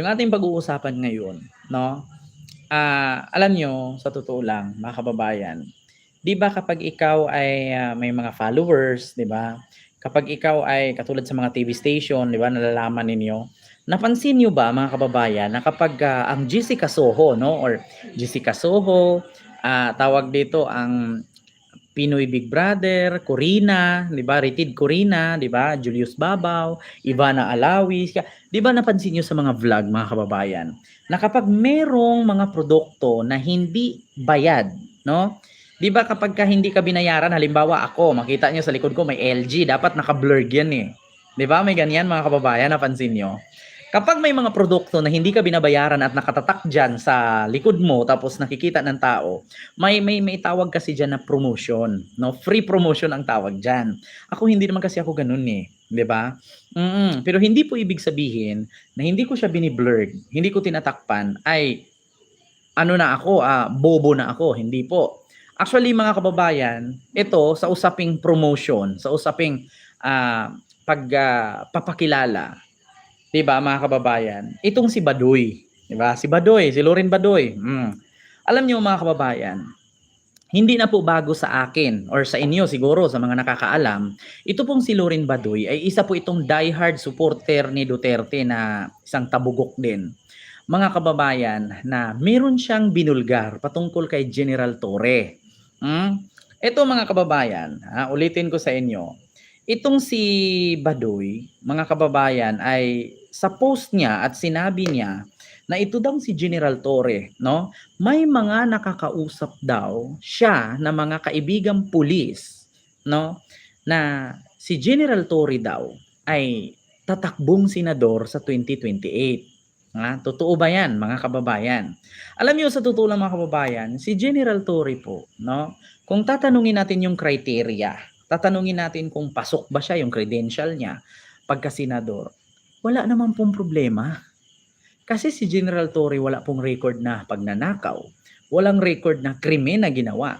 Yung ating pag-uusapan ngayon, no? Ah, alam nyo, sa totoo lang, mga kababayan, 'di ba kapag ikaw ay ah, may mga followers, 'di ba? Kapag ikaw ay katulad sa mga TV station, 'di ba, nalalaman ninyo, napansin niyo ba mga kababayan na kapag ah, ang Jessica Soho, no, or Jessica Soho, ah, tawag dito ang Pinoy Big Brother, Corina, 'di ba? Rated Corina, 'di ba? Julius Babaw, Ivana Alawi, ka- 'di ba napansin niyo sa mga vlog mga kababayan na kapag merong mga produkto na hindi bayad, no? 'Di ba kapag ka hindi ka binayaran, halimbawa ako, makita niyo sa likod ko may LG, dapat naka-blurred 'yan eh. 'Di ba? May ganyan mga kababayan, napansin niyo? Kapag may mga produkto na hindi ka binabayaran at nakatatak dyan sa likod mo tapos nakikita ng tao, may may may tawag kasi diyan na promotion, no? Free promotion ang tawag diyan. Ako hindi naman kasi ako ganun eh, 'di ba? Mm. Pero hindi po ibig sabihin na hindi ko siya bini-blurred, hindi ko tinatakpan ay ano na ako, ah, bobo na ako, hindi po. Actually mga kababayan, ito sa usaping promotion, sa usaping ah, pag ah, papakilala, 'di ba mga kababayan? Itong si Badoy, 'di ba? Si Badoy, si Loren Badoy. Mm. Alam niyo mga kababayan, hindi na po bago sa akin or sa inyo siguro sa mga nakakaalam, ito pong si Loren Badoy ay isa po itong diehard supporter ni Duterte na isang tabugok din. Mga kababayan na meron siyang binulgar patungkol kay General Torre. Hmm? Ito mga kababayan, ha, ulitin ko sa inyo. Itong si Badoy, mga kababayan, ay sa post niya at sinabi niya na ito daw si General Torre, no? May mga nakakausap daw siya na mga kaibigang pulis, no? Na si General Torre daw ay tatakbong senador sa 2028. Ha? Totoo ba yan, mga kababayan? Alam niyo sa totoo lang mga kababayan, si General Torre po, no? Kung tatanungin natin yung criteria, tatanungin natin kung pasok ba siya yung credential niya pagka senador, wala naman pong problema. Kasi si General Torre wala pong record na pagnanakaw, walang record na krimen na ginawa.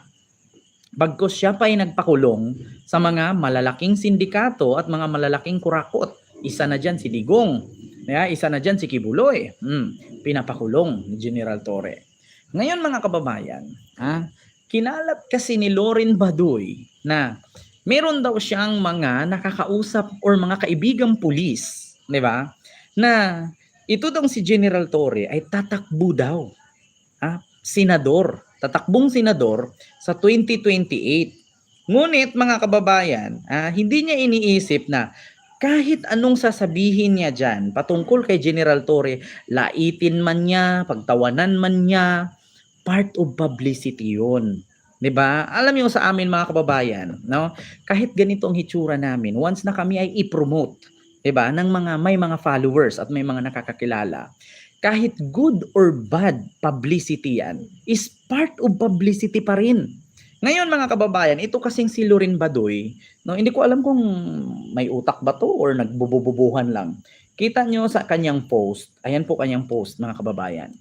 Bagkos siya pa ay nagpakulong sa mga malalaking sindikato at mga malalaking kurakot. Isa na dyan si Digong, yeah, isa na dyan si Kibuloy. Hmm, pinapakulong ni General Torre. Ngayon mga kababayan, ha, kinalat kasi ni Loren Baduy na meron daw siyang mga nakakausap or mga kaibigang pulis, 'di ba? Na ito daw si General Torre ay tatakbo daw. Ha? Senador. Tatakbong senador sa 2028. Ngunit mga kababayan, ah, hindi niya iniisip na kahit anong sasabihin niya dyan patungkol kay General Torre, laitin man niya, pagtawanan man niya, part of publicity yun. 'Di ba? Alam niyo sa amin mga kababayan, no? Kahit ganito ang hitsura namin, once na kami ay i-promote 'di ba, ng mga may mga followers at may mga nakakakilala. Kahit good or bad publicity yan, is part of publicity pa rin. Ngayon mga kababayan, ito kasing si Loren Badoy, no, hindi ko alam kung may utak ba to or nagbubububuhan lang. Kita nyo sa kanyang post, ayan po kanyang post mga kababayan.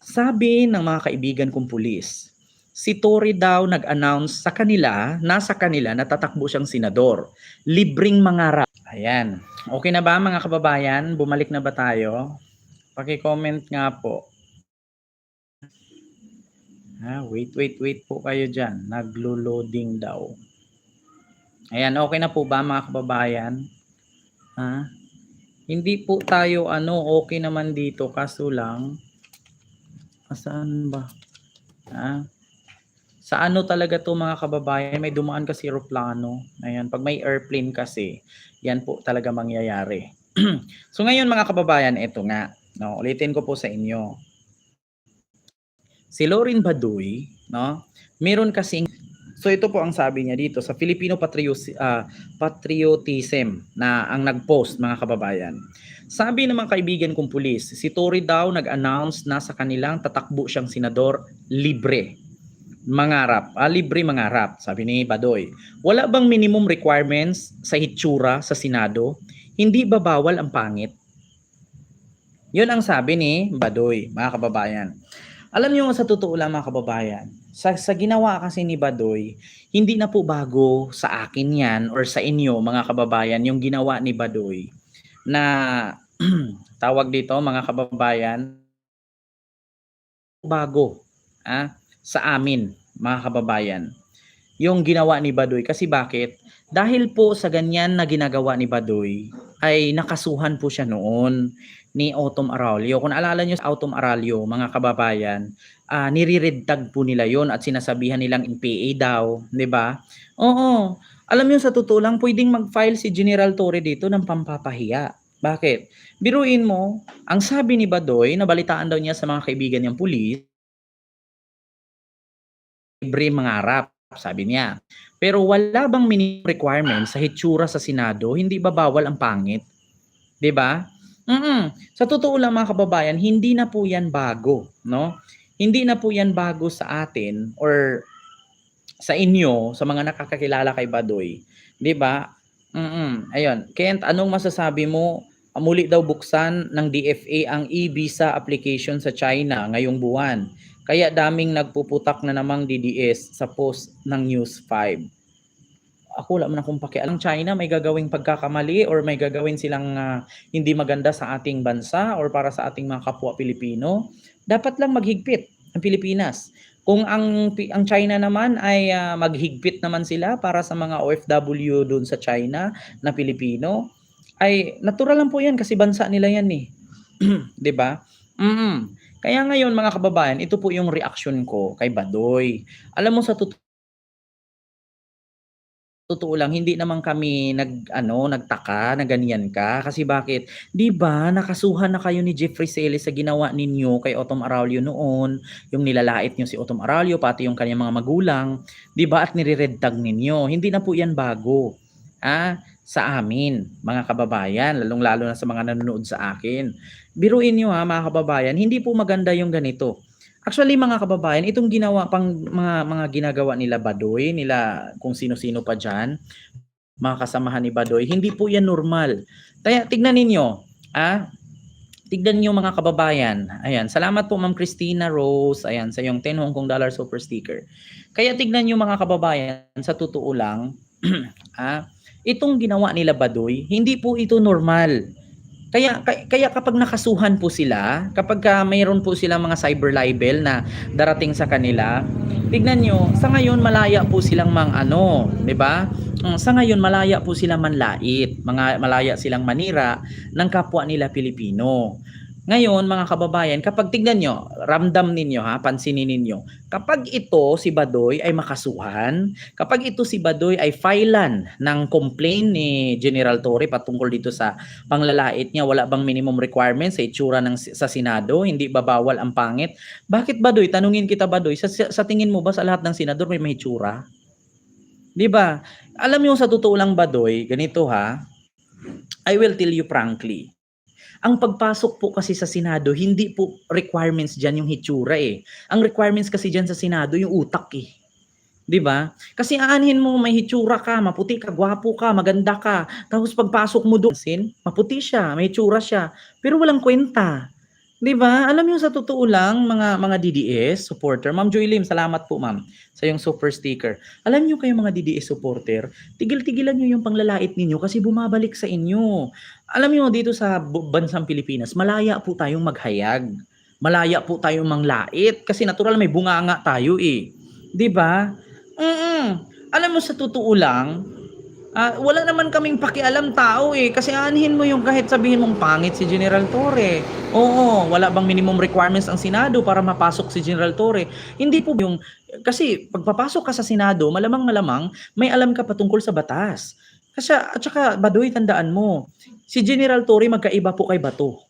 Sabi ng mga kaibigan kong pulis, si Tory daw nag-announce sa kanila, nasa kanila na tatakbo siyang senador. Libreng mangarap. Ayan. Okay na ba mga kababayan? Bumalik na ba tayo? Paki-comment nga po. Ha, wait, wait, wait po kayo dyan. Naglo-loading daw. Ayan, okay na po ba mga kababayan? Ha? Hindi po tayo ano, okay naman dito kaso lang Saan ba? Ha? Sa ano talaga to mga kababayan, may dumaan kasi eroplano. Ayan, pag may airplane kasi, yan po talaga mangyayari. so ngayon mga kababayan, ito nga, no, ulitin ko po sa inyo. Si Lorin Baduy, no, meron kasing So ito po ang sabi niya dito sa Filipino Patrios, ah, Patriotism na ang nag-post mga kababayan. Sabi ng mga kaibigan kong pulis, si Tory daw nag-announce na sa kanilang tatakbo siyang senador libre. Mangarap, ah, libre mangarap, sabi ni Badoy. Wala bang minimum requirements sa hitsura sa Senado? Hindi ba bawal ang pangit? Yun ang sabi ni Badoy, mga kababayan. Alam niyo sa totoo lang mga kababayan, sa, sa ginawa kasi ni Badoy, hindi na po bago sa akin yan or sa inyo mga kababayan yung ginawa ni Badoy na tawag dito mga kababayan, bago ah, sa amin mga kababayan yung ginawa ni Badoy. Kasi bakit? Dahil po sa ganyan na ginagawa ni Badoy, ay nakasuhan po siya noon ni Autumn Aralio. Kung naalala nyo sa Autumn Aralio, mga kababayan, uh, nire-red tag po nila yon at sinasabihan nilang NPA daw, di ba? Oo. Alam niyo sa totoo lang, pwedeng mag-file si General Torre dito ng pampapahiya. Bakit? Biruin mo, ang sabi ni Badoy, nabalitaan daw niya sa mga kaibigan niyang pulis, libre mangarap sabi niya. Pero wala bang minimum requirement sa hitsura sa Senado, hindi ba bawal ang pangit? 'Di ba? Mm. Sa totoo lang mga kababayan, hindi na po 'yan bago, no? Hindi na po 'yan bago sa atin or sa inyo, sa mga nakakakilala kay Badoy, 'di ba? Mm. Ayun, Kent, anong masasabi mo? Muli daw buksan ng DFA ang e-visa application sa China ngayong buwan. Kaya daming nagpuputak na namang DDS sa post ng News 5. Ako wala man akong pakialam. China may gagawing pagkakamali or may gagawin silang uh, hindi maganda sa ating bansa or para sa ating mga kapwa Pilipino. Dapat lang maghigpit ang Pilipinas. Kung ang ang China naman ay uh, maghigpit naman sila para sa mga OFW doon sa China na Pilipino, ay natural lang po 'yan kasi bansa nila 'yan eh. 'Di ba? Mm. Kaya ngayon mga kababayan, ito po yung reaction ko kay Badoy. Alam mo sa totoo totoo lang hindi naman kami nag ano nagtaka na ganyan ka. Kasi bakit? 'di ba nakasuhan na kayo ni Jeffrey Celis sa ginawa ninyo kay Otom Aralio noon? Yung nilalait niyo si Otom Aralio pati yung kanyang mga magulang. 'di ba? At nire-red tag ninyo. Hindi na po yan bago. Ah sa amin mga kababayan lalong lalo na sa mga nanonood sa akin biruin niyo ha mga kababayan, hindi po maganda yung ganito. Actually mga kababayan, itong ginawa pang mga mga ginagawa nila Badoy, nila kung sino-sino pa diyan, mga kasamahan ni Badoy, hindi po 'yan normal. Kaya tignan ninyo, ah, tignan niyo mga kababayan. Ayan, salamat po Ma'am Christina Rose, ayan sa yung 10 Hong Kong dollar super sticker. Kaya tignan niyo mga kababayan, sa totoo lang, ah, itong ginawa nila Badoy, hindi po ito normal kaya, kaya kapag nakasuhan po sila, kapag ka mayroon po sila mga cyber libel na darating sa kanila, tignan nyo, sa ngayon malaya po silang mang ano, 'di ba? Mm, sa ngayon malaya po silang manlait, mga malaya silang manira ng kapwa nila Pilipino. Ngayon, mga kababayan, kapag tignan nyo, ramdam ninyo ha, pansinin ninyo, kapag ito si Badoy ay makasuhan, kapag ito si Badoy ay filean ng complaint ni General Torre patungkol dito sa panglalait niya, wala bang minimum requirements sa itsura ng, sa Senado, hindi babawal ang pangit. Bakit Badoy? Tanungin kita Badoy, sa, sa tingin mo ba sa lahat ng senador may may itsura? Di ba? Alam mo sa totoo lang Badoy, ganito ha, I will tell you frankly, ang pagpasok po kasi sa Senado, hindi po requirements diyan yung hitsura eh. Ang requirements kasi diyan sa Senado yung utak eh. 'Di ba? Kasi aanhin mo may hitsura ka, maputi ka, gwapo ka, maganda ka. Tapos pagpasok mo doon, maputi siya, may hitsura siya, pero walang kwenta. 'Di ba? Alam niyo sa totoo lang mga mga DDS supporter, Ma'am Joy Lim, salamat po ma'am sa yung super sticker. Alam niyo kayo mga DDS supporter, tigil-tigilan niyo yung panglalait ninyo kasi bumabalik sa inyo. Alam niyo dito sa bansang Pilipinas, malaya po tayong maghayag. Malaya po tayong manglait kasi natural may bunganga tayo eh. 'Di ba? Mm. Alam mo sa totoo lang, Uh, wala naman kaming pakialam tao eh. Kasi anhin mo yung kahit sabihin mong pangit si General Torre. Oo, wala bang minimum requirements ang Senado para mapasok si General Torre? Hindi po yung... Kasi pagpapasok ka sa Senado, malamang-malamang may alam ka patungkol sa batas. Kasi at saka Badoy, tandaan mo, si General Torre magkaiba po kay Bato.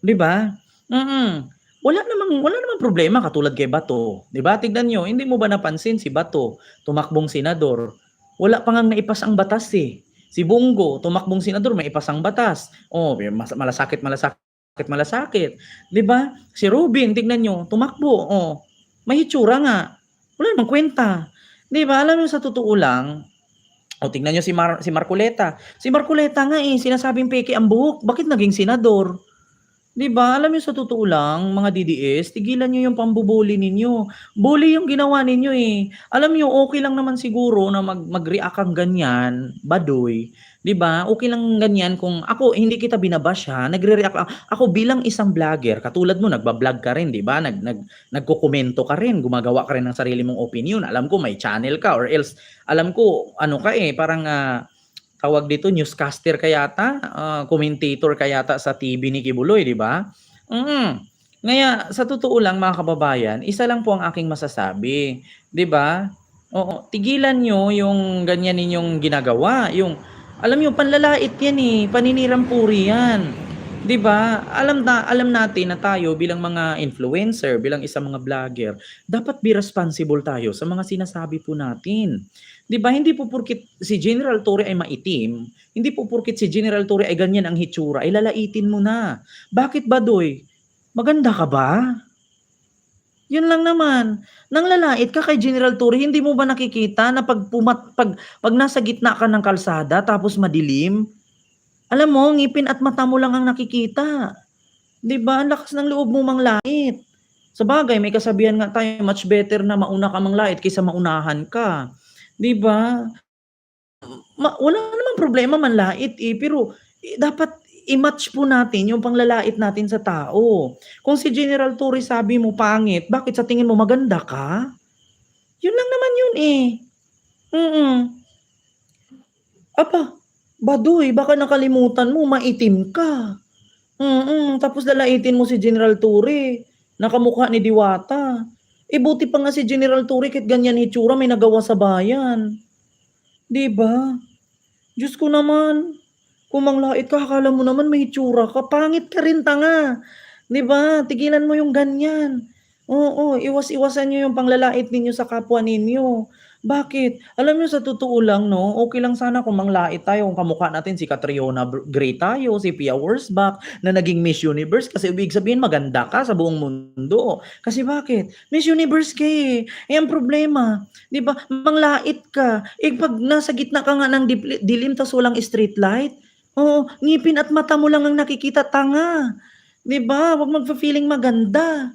'Di ba? Mm. Wala namang wala namang problema katulad kay Bato, 'di ba? Tignan niyo, hindi mo ba napansin si Bato, tumakbong senador, wala pa ngang naipas ang batas eh. Si Bongo, tumakbong senador, may ipasang batas. Oh, malasakit, malasakit, malasakit. 'Di ba? Si Rubin, tignan nyo, tumakbo. Oh, may hitsura nga. Wala namang kwenta. 'Di ba? Alam mo sa totoo lang, o tingnan nyo si, Mar si Marcoleta. Si Marcoleta nga eh, sinasabing peke ang buhok. Bakit naging senador? 'Di ba? Alam niyo sa totoo lang, mga DDS, tigilan niyo yung pambubully ninyo. Bully yung ginawa ninyo, eh. Alam niyo, okey lang naman siguro na mag mag-react kang ganyan, baduy, 'di ba? Okey lang ganyan kung ako hindi kita bina-bash, ha, nagre-react ako bilang isang vlogger, katulad mo nagba-vlog ka rin, 'di ba? Nag nag nagkokomento ka rin, gumagawa ka rin ng sarili mong opinyon. Alam ko may channel ka or else alam ko ano ka, eh, parang, ah, tawag dito, newscaster ka yata, ah, commentator ka yata sa TV ni Kibuloy, 'di ba? Mm. Ngaya sa totoo lang mga kababayan, isa lang po ang aking masasabi, 'di ba? Oo, tigilan niyo yung ganyan ninyong ginagawa, yung alam niyo panlalait yan, eh, paninirang puri yan, 'di ba? Alam na alam natin na tayo bilang mga influencer, bilang isang mga vlogger, dapat be responsible tayo sa mga sinasabi po natin. 'Di ba, hindi po porket si General Torre ay maitim, hindi po porket si General Torre ay ganyan ang hitsura, ay lalaitin mo na. Bakit baduy? Maganda ka ba? Yun lang naman. Nanglalait ka kay General Torre, hindi mo ba nakikita na 'pag pumat 'pag 'pag nasa gitna ka ng kalsada tapos madilim, alam mo ngipin at mata mo lang ang nakikita. 'Di ba, ang lakas ng loob mong manglait. Sabagay may kasabihan nga tayo, much better na mauna ka manglait kaysa maunahan ka, 'di ba? Ma wala namang problema manlait, eh, pero, eh, dapat i-match po natin yung panglalait natin sa tao. Kung si General Torre sabi mo pangit, bakit sa tingin mo maganda ka? Yun lang naman yun, eh. Mm. Aba, baduy baka nakalimutan mo maitim ka. Mm, tapos lalaitin mo si General Torre, na kamukha ni Diwata. Eh, buti pa nga si General Torre kahit ganyan itsura may nagawa sa bayan. 'Di ba? Diyos ko naman, kung manglait ka akala mo naman may itsura ka, pangit ka rin tanga, 'di ba? Tigilan mo yung ganyan. Oo, iwas-iwasan niyo yung panglalait ninyo sa kapwa ninyo. Bakit? Alam niyo sa totoo lang 'no, okey lang sana kung manglait tayo, kung kamukha natin si Catriona Gray tayo, si Pia Wurtzbach na naging Miss Universe kasi ibig sabihin maganda ka sa buong mundo. Kasi bakit? Miss Universe ka, eh. Eh, ang problema, 'di ba, manglait ka, eh, 'pag nasa gitna ka nga ng dilim ta's walang street light, oo, ngipin at mata mo lang ang nakikita, tanga. 'Di ba, 'wag magfi-feeling maganda.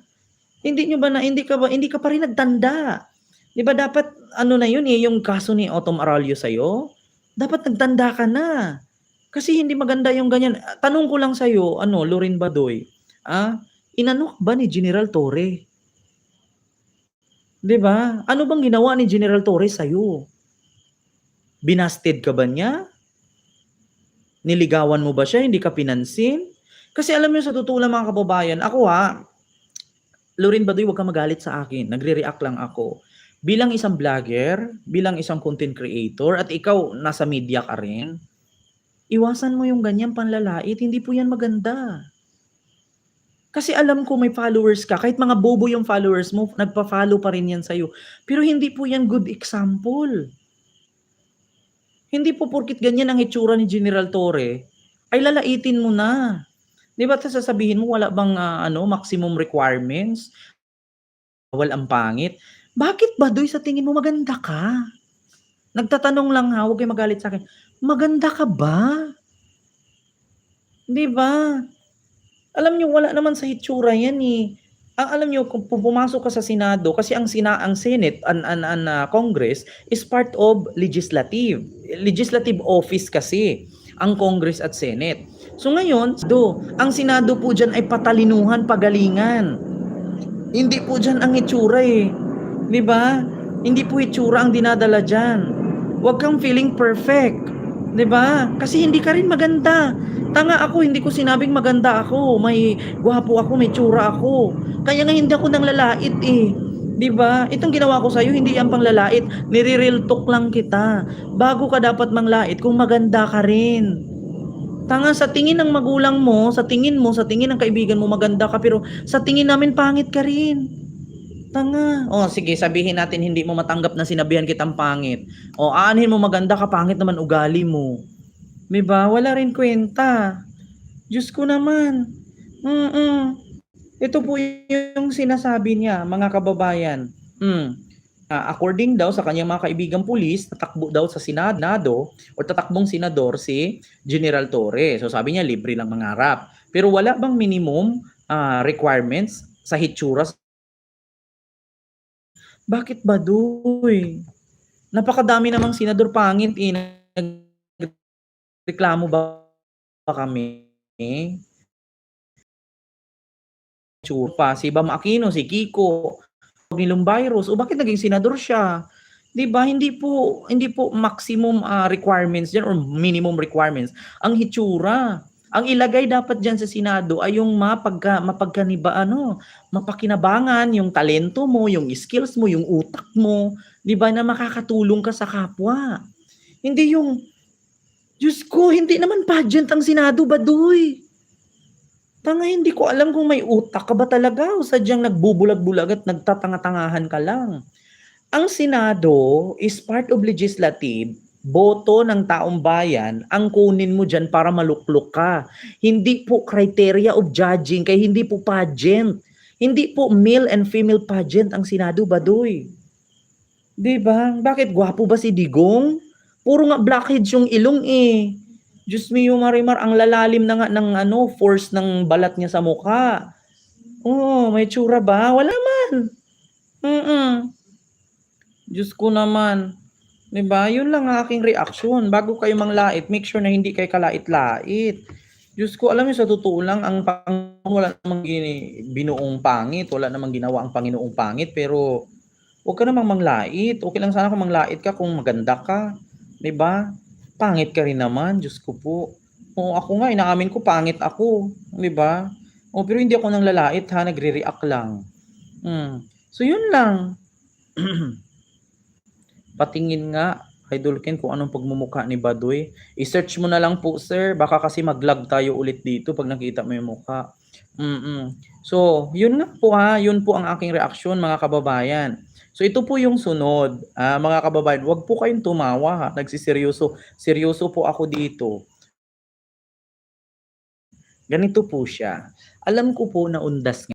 Hindi niyo ba na hindi ka ba hindi ka pa rin nagtanda. 'Di ba dapat ano na yun, eh, yung kaso ni Autumn Aralio sa'yo, dapat nagtanda ka na. Kasi hindi maganda yung ganyan. Ah, tanong ko lang sa'yo, ano, Lorin Badoy, ah, inano ka ba ni General Torre? 'Di ba? Ano bang ginawa ni General Torre sa'yo? Binasted ka ba niya? Niligawan mo ba siya, hindi ka pinansin? Kasi alam niyo sa totoo lang mga kababayan, ako, ha, Lorin Badoy, 'wag kang magalit sa akin, nagre-react lang ako. Bilang isang vlogger, bilang isang content creator at ikaw nasa media ka rin, iwasan mo yung ganyang panlalait, hindi po yan maganda. Kasi alam ko may followers ka, kahit mga bobo yung followers mo, nagpa-follow pa rin yan sa'yo. Pero hindi po yan good example. Hindi po porket ganyan ang itsura ni General Torre, ay lalaitin mo na. 'Di ba sasabihin mo wala bang, ah, ano, maximum requirements? Bawal ang pangit. Bakit baduy sa tingin mo maganda ka? Nagtatanong lang ha, 'wag kayong magalit sa'kin, maganda ka ba? 'Di ba? Alam niyo wala naman sa hitsura yan, eh. Ang alam niyo kung pu pumasok ka sa Senado kasi ang sina ang Senate an an an ah, Congress is part of legislative. Legislative office kasi ang Congress at Senate. So ngayon, do ang Senado po diyan ay patalinuhan, pagalingan. Hindi po diyan ang itsura, eh. 'Di ba? Hindi po itsura ang dinadala diyan. 'Wag kang feeling perfect, 'di ba? Kasi hindi ka rin maganda. Tanga ako, hindi ko sinabing maganda ako, may gwapo ako, may tsura ako. Kaya nga hindi ako nanglalait, eh. 'Di ba? Itong ginawa ko sa'yo hindi yan panglalait, nire-real talk lang kita. Bago ka dapat manglait kung maganda ka rin. Tanga sa tingin ng magulang mo, sa tingin mo, sa tingin ng kaibigan mo maganda ka, pero sa tingin namin pangit ka rin. Tanga. Oh, sige sabihin natin hindi mo matanggap na sinabihan kitang pangit. O aanhin mo maganda ka, pangit naman ugali mo. 'Di ba? Wala rin kwenta. Diyos ko naman. Mm. Ito po yung sinasabi niya, mga kababayan. Hmm. Ah, according daw sa kanyang mga kaibigang pulis, tatakbo daw sa Senado o tatakbong senador si General Torre. So sabi niya libre lang mangarap. Pero wala bang minimum ah, requirements sa hitsura? Bakit ba, Doy? Napakadami namang senador pangit, eh, nagreklamo ba kami? Itsura pa, si Bam Aquino, si Kiko, ni Lumbayros, o bakit naging senador siya? 'Di ba? Hindi po hindi po maximum ah, requirements diyan or minimum requirements ang hitsura. Ang ilagay dapat diyan sa Senado ay yung mapagka mapagkaniba ano, mapakinabangan yung talento mo, yung skills mo, yung utak mo, 'di ba, na makakatulong ka sa kapwa. Hindi yung Diyos ko, hindi naman pageant ang Senado, Baduy. Tanga, hindi ko alam kung may utak ka ba talaga o sadyang nagbubulag-bulag at nagtatanga-tangahan ka lang. Ang Senado is part of legislative, boto ng taong bayan, ang kunin mo dyan para maluklok ka. Hindi po criteria of judging, kaya hindi po pageant. Hindi po male and female pageant ang Senado, Baduy. 'Di ba? Bakit gwapo ba si Digong? Puro nga blackheads yung ilong eh. Diyos mio Marimar, ang lalalim na nga ng ano, force ng balat niya sa mukha. Oo, may tsura ba? Wala man. Mm Diyos ko naman. 'Di ba? Yun lang ang aking reaksyon. Bago kayo manglait, make sure na hindi kayo kalait-lait. Diyos ko, alam niyo sa totoo lang, ang Panginoon wala namang gini, binuong pangit, wala namang ginawa ang Panginoong pangit, pero huwag ka namang manglait. Okay lang sana kung manglait ka kung maganda ka. ba? Pangit ka rin naman, Diyos ko po. Oo, ako nga, inaamin ko, pangit ako. ba? Oh, pero hindi ako nang lalait ha, nagre-react lang. Hmm. So, yun lang. Patingin nga, Idol Ken, kung anong pagmumukha ni Baduy. I-search mo na lang po, sir. Baka kasi mag-lag tayo ulit dito pag nakita mo yung mukha. Mm So, yun nga po ha. Yun po ang aking reaksyon, mga kababayan. So, ito po yung sunod. Ah, mga kababayan, wag po kayong tumawa ha. Nagsiseryoso. Seryoso po ako dito. Ganito po siya. Alam ko po na undas